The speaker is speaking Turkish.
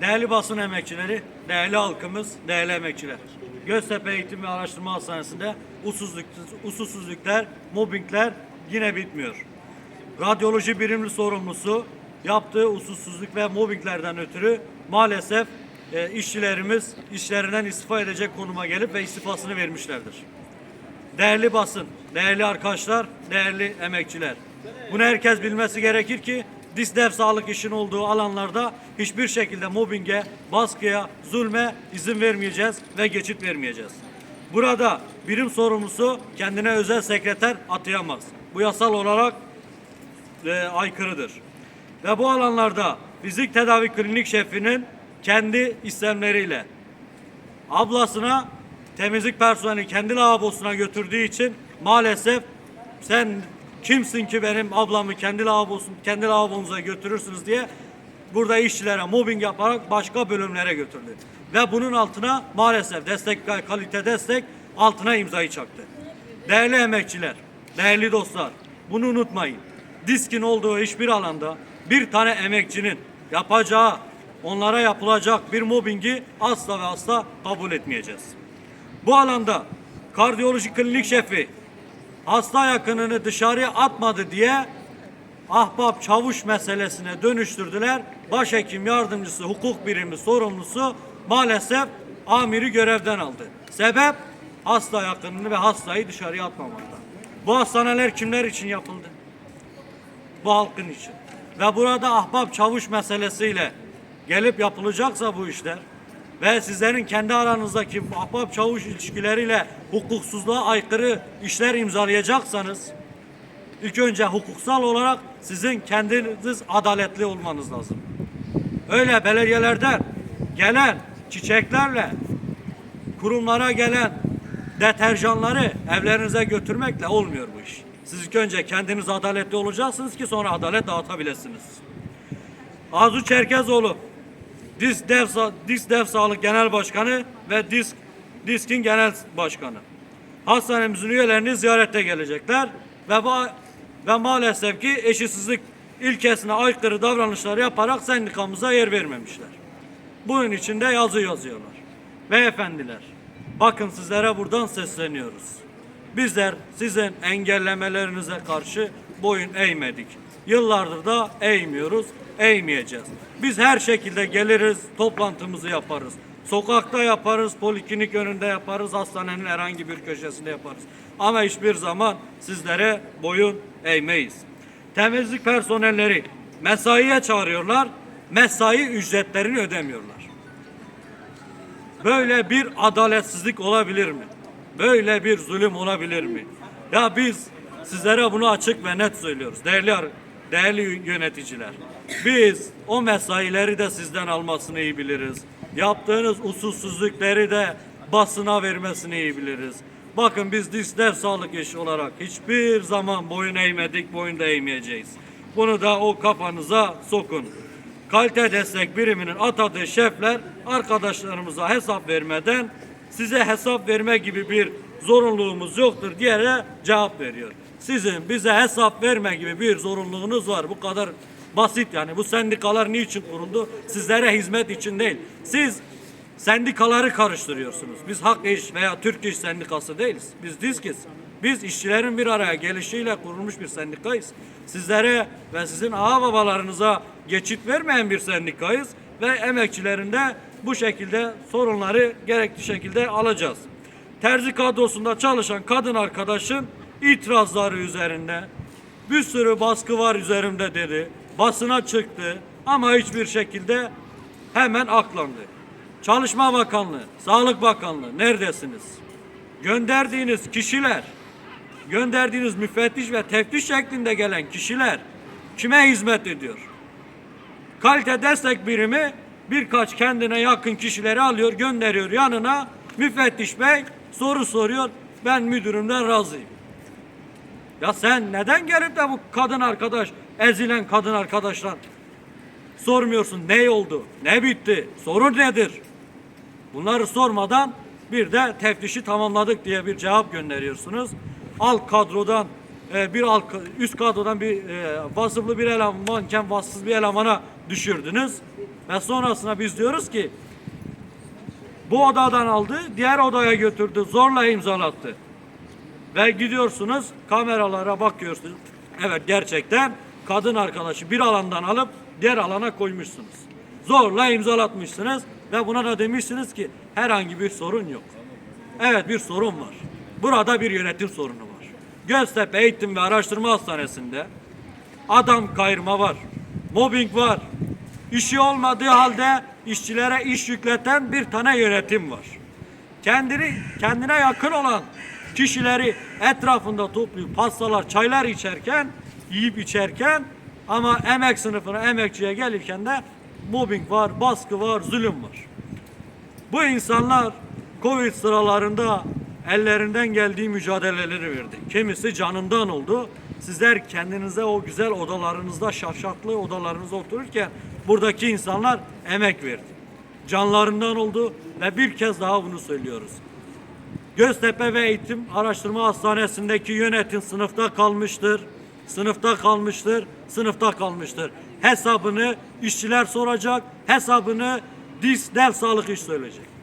Değerli basın emekçileri, değerli halkımız, değerli emekçiler. Göztepe Eğitim ve Araştırma Hastanesi'nde usulsüzlük, usulsüzlükler, mobbingler yine bitmiyor. Radyoloji birimli sorumlusu yaptığı usulsüzlük ve mobbinglerden ötürü maalesef e, işçilerimiz işlerinden istifa edecek konuma gelip ve istifasını vermişlerdir. Değerli basın, değerli arkadaşlar, değerli emekçiler. Bunu herkes bilmesi gerekir ki DİSDEV sağlık işin olduğu alanlarda hiçbir şekilde mobbinge, baskıya, zulme izin vermeyeceğiz ve geçit vermeyeceğiz. Burada birim sorumlusu kendine özel sekreter atayamaz. Bu yasal olarak e, aykırıdır. Ve bu alanlarda fizik tedavi klinik şefinin kendi istemleriyle ablasına temizlik personeli kendi lavabosuna götürdüğü için maalesef sen kimsin ki benim ablamı kendi lavabosun kendi lavabonuza götürürsünüz diye burada işçilere mobbing yaparak başka bölümlere götürdü. Ve bunun altına maalesef destek kalite destek altına imzayı çaktı. Değerli emekçiler, değerli dostlar bunu unutmayın. Diskin olduğu hiçbir alanda bir tane emekçinin yapacağı, onlara yapılacak bir mobbingi asla ve asla kabul etmeyeceğiz. Bu alanda kardiyoloji klinik şefi hasta yakınını dışarıya atmadı diye ahbap çavuş meselesine dönüştürdüler. Başhekim yardımcısı, hukuk birimi sorumlusu maalesef amiri görevden aldı. Sebep hasta yakınını ve hastayı dışarıya atmamakta. Bu hastaneler kimler için yapıldı? Bu halkın için. Ve burada ahbap çavuş meselesiyle gelip yapılacaksa bu işler ve sizlerin kendi aranızdaki ahbap çavuş ilişkileriyle hukuksuzluğa aykırı işler imzalayacaksanız ilk önce hukuksal olarak sizin kendiniz adaletli olmanız lazım. Öyle belediyelerden gelen çiçeklerle kurumlara gelen deterjanları evlerinize götürmekle olmuyor bu iş. Siz ilk önce kendiniz adaletli olacaksınız ki sonra adalet dağıtabilirsiniz. Arzu Çerkezoğlu Disk Dev, Disk Dev Sağlık Genel Başkanı ve Disk Disk'in Genel Başkanı. Hastanemizin üyelerini ziyarete gelecekler ve ve maalesef ki eşitsizlik ilkesine aykırı davranışlar yaparak sendikamıza yer vermemişler. Bunun için de yazı yazıyorlar. Beyefendiler, bakın sizlere buradan sesleniyoruz. Bizler sizin engellemelerinize karşı boyun eğmedik. Yıllardır da eğmiyoruz, eğmeyeceğiz. Biz her şekilde geliriz, toplantımızı yaparız. Sokakta yaparız, poliklinik önünde yaparız, hastanenin herhangi bir köşesinde yaparız. Ama hiçbir zaman sizlere boyun eğmeyiz. Temizlik personelleri mesaiye çağırıyorlar, mesai ücretlerini ödemiyorlar. Böyle bir adaletsizlik olabilir mi? Böyle bir zulüm olabilir mi? Ya biz sizlere bunu açık ve net söylüyoruz. Değerli değerli yöneticiler. Biz o mesaileri de sizden almasını iyi biliriz. Yaptığınız usulsüzlükleri de basına vermesini iyi biliriz. Bakın biz Dislev Sağlık İşi olarak hiçbir zaman boyun eğmedik, boyun da eğmeyeceğiz. Bunu da o kafanıza sokun kalite destek biriminin atadığı şefler arkadaşlarımıza hesap vermeden size hesap verme gibi bir zorunluluğumuz yoktur diyerek cevap veriyor. Sizin bize hesap verme gibi bir zorunluluğunuz var. Bu kadar basit yani. Bu sendikalar niçin kuruldu? Sizlere hizmet için değil. Siz sendikaları karıştırıyorsunuz. Biz Hak İş veya Türk İş Sendikası değiliz. Biz DİSK'iz. Biz işçilerin bir araya gelişiyle kurulmuş bir sendikayız. Sizlere ve sizin ağa babalarınıza geçit vermeyen bir sendikayız ve emekçilerin de bu şekilde sorunları gerekli şekilde alacağız. Terzi kadrosunda çalışan kadın arkadaşın itirazları üzerinde bir sürü baskı var üzerimde dedi. Basına çıktı ama hiçbir şekilde hemen aklandı. Çalışma Bakanlığı, Sağlık Bakanlığı neredesiniz? Gönderdiğiniz kişiler, gönderdiğiniz müfettiş ve teftiş şeklinde gelen kişiler kime hizmet ediyor? Kalite destek birimi birkaç kendine yakın kişileri alıyor, gönderiyor yanına. Müfettiş bey soru soruyor. Ben müdürümden razıyım. Ya sen neden gelip de bu kadın arkadaş, ezilen kadın arkadaşlar sormuyorsun ne oldu, ne bitti, sorun nedir? Bunları sormadan bir de teftişi tamamladık diye bir cevap gönderiyorsunuz. Alt kadrodan e, bir alt üst kadrodan bir e, vasıflı bir elemanken vasıfsız bir elemana düşürdünüz Ve sonrasında biz diyoruz ki bu odadan aldı, diğer odaya götürdü, zorla imzalattı. Ve gidiyorsunuz kameralara bakıyorsunuz. Evet gerçekten kadın arkadaşı bir alandan alıp diğer alana koymuşsunuz. Zorla imzalatmışsınız ve buna da demişsiniz ki herhangi bir sorun yok. Evet bir sorun var. Burada bir yönetim sorunu var. Göztepe Eğitim ve Araştırma Hastanesi'nde adam kayırma var. Mobbing var. İşi olmadığı halde işçilere iş yükleten bir tane yönetim var kendini kendine yakın olan kişileri etrafında toplayıp pastalar, çaylar içerken, yiyip içerken ama emek sınıfına, emekçiye gelirken de mobbing var, baskı var, zulüm var. Bu insanlar Covid sıralarında ellerinden geldiği mücadeleleri verdi. Kimisi canından oldu. Sizler kendinize o güzel odalarınızda, şaşaklı odalarınızda otururken buradaki insanlar emek verdi. Canlarından oldu ve bir kez daha bunu söylüyoruz. Göztepe ve Eğitim Araştırma Hastanesi'ndeki yönetim sınıfta kalmıştır. Sınıfta kalmıştır, sınıfta kalmıştır. Hesabını işçiler soracak, hesabını DİS Del Sağlık İş söyleyecek.